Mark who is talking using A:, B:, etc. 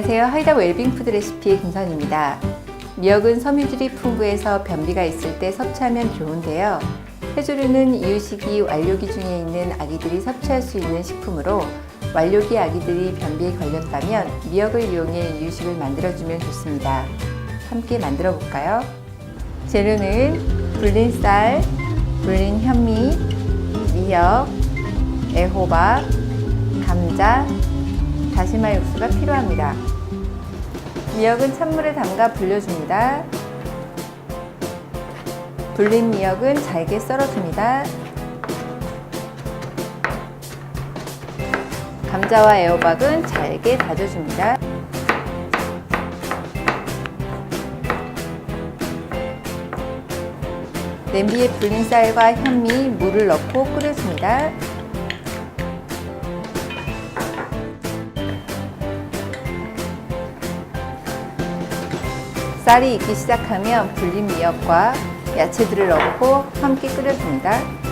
A: 안녕하세요. 하이다 웰빙 푸드 레시피의 김선입니다. 미역은 섬유질이 풍부해서 변비가 있을 때 섭취하면 좋은데요. 해조류는 이유식이 완료기 중에 있는 아기들이 섭취할 수 있는 식품으로 완료기 아기들이 변비에 걸렸다면 미역을 이용해 이유식을 만들어주면 좋습니다. 함께 만들어 볼까요? 재료는 불린 쌀, 불린 현미, 미역, 애호박, 감자, 다시마 육수가 필요합니다. 미역은 찬물에 담가 불려줍니다. 불린 미역은 잘게 썰어줍니다. 감자와 애호박은 잘게 다져줍니다. 냄비에 불린 쌀과 현미, 물을 넣고 끓여줍니다. 쌀이 익기 시작하면 불린 미역과 야채들을 넣고 함께 끓여줍니다.